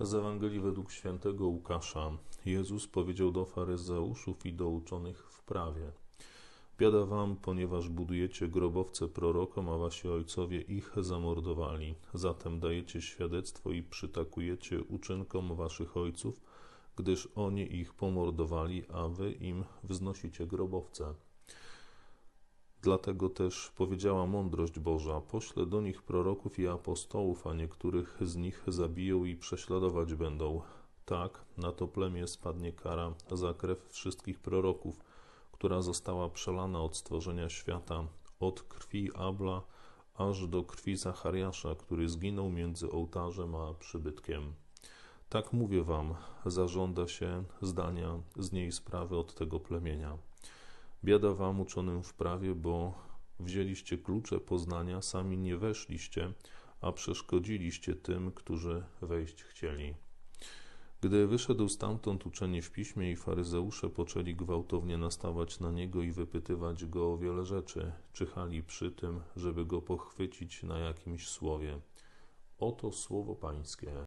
Z Ewangelii według świętego Łukasza Jezus powiedział do faryzeuszów i do uczonych w prawie: Biada wam, ponieważ budujecie grobowce prorokom, a wasi ojcowie ich zamordowali. Zatem dajecie świadectwo i przytakujecie uczynkom waszych ojców, gdyż oni ich pomordowali, a wy im wznosicie grobowce. Dlatego też powiedziała mądrość Boża: Poślę do nich proroków i apostołów, a niektórych z nich zabiją i prześladować będą. Tak, na to plemię spadnie kara za krew wszystkich proroków, która została przelana od stworzenia świata, od krwi Abla aż do krwi Zachariasza, który zginął między ołtarzem a przybytkiem. Tak mówię wam, zażąda się zdania z niej sprawy od tego plemienia. Biada wam uczonym w prawie, bo wzięliście klucze poznania, sami nie weszliście, a przeszkodziliście tym, którzy wejść chcieli. Gdy wyszedł stamtąd uczeni w piśmie i faryzeusze poczęli gwałtownie nastawać na niego i wypytywać go o wiele rzeczy, czyhali przy tym, żeby go pochwycić na jakimś słowie. Oto słowo Pańskie.